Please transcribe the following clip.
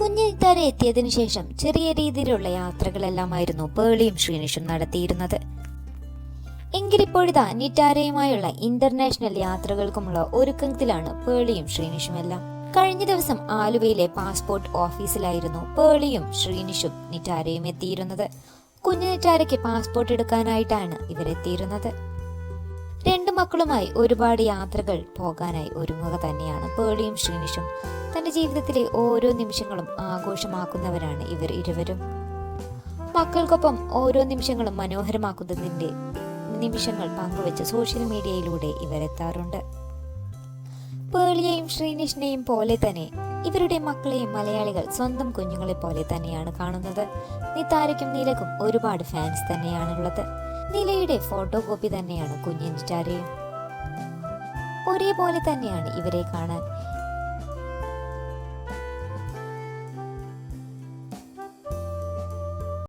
കുഞ്ഞു നിത്താര എത്തിയതിനു ശേഷം ചെറിയ രീതിയിലുള്ള യാത്രകളെല്ലാമായിരുന്നു പേളിയും ശ്രീനിഷും നടത്തിയിരുന്നത്. എങ്കിലിപ്പോഴിതാ നിറ്റാരയുമായുള്ള ഇന്റർനാഷണൽ യാത്രകൾക്കുമുള്ള ഒരുക്കത്തിലാണ് പേളിയും ശ്രീനിഷുമെല്ലാം. കഴിഞ്ഞ ദിവസം ആലുവയിലെ പാസ്പോർട്ട് ഓഫീസിലായിരുന്നു പേളിയും ശ്രീനിഷും നിറ്റാരയും എത്തിയിരുന്നത്. കുഞ്ഞു നിറ്റാരയ്ക്ക് പാസ്പോർട്ട് എടുക്കാനായിട്ടാണ് ഇവരെത്തിയിരുന്നത്. മക്കളുമായി ഒരുപാട് യാത്രകൾ പോകാനായി ഒരുങ്ങുക തന്നെയാണ് പേളിയും ശ്രീനിഷും. തന്റെ ജീവിതത്തിലെ ഓരോ നിമിഷങ്ങളും ആഘോഷമാക്കുന്നവരാണ് ഇവർ ഇരുവരും. മക്കൾക്കൊപ്പം ഓരോ നിമിഷങ്ങളും മനോഹരമാക്കുന്നതിന്റെ നിമിഷങ്ങൾ പങ്കുവെച്ച് സോഷ്യൽ മീഡിയയിലൂടെ ഇവരെത്താറുണ്ട് പേളിയെയും ശ്രീനിഷിനെയും പോലെ തന്നെ ഇവരുടെ മക്കളെയും മലയാളികൾ സ്വന്തം കുഞ്ഞുങ്ങളെ പോലെ തന്നെയാണ് കാണുന്നത്. നിതാരയ്ക്കും നീലക്കും ഒരുപാട് ഫാൻസ് തന്നെയാണുള്ളത്. നിലയുടെ ഫോട്ടോ കോപ്പി തന്നെയാണ് കുഞ്ഞിൻ സ്റ്റാരയും ഒരേപോലെ തന്നെയാണ് ഇവരെ കാണാൻ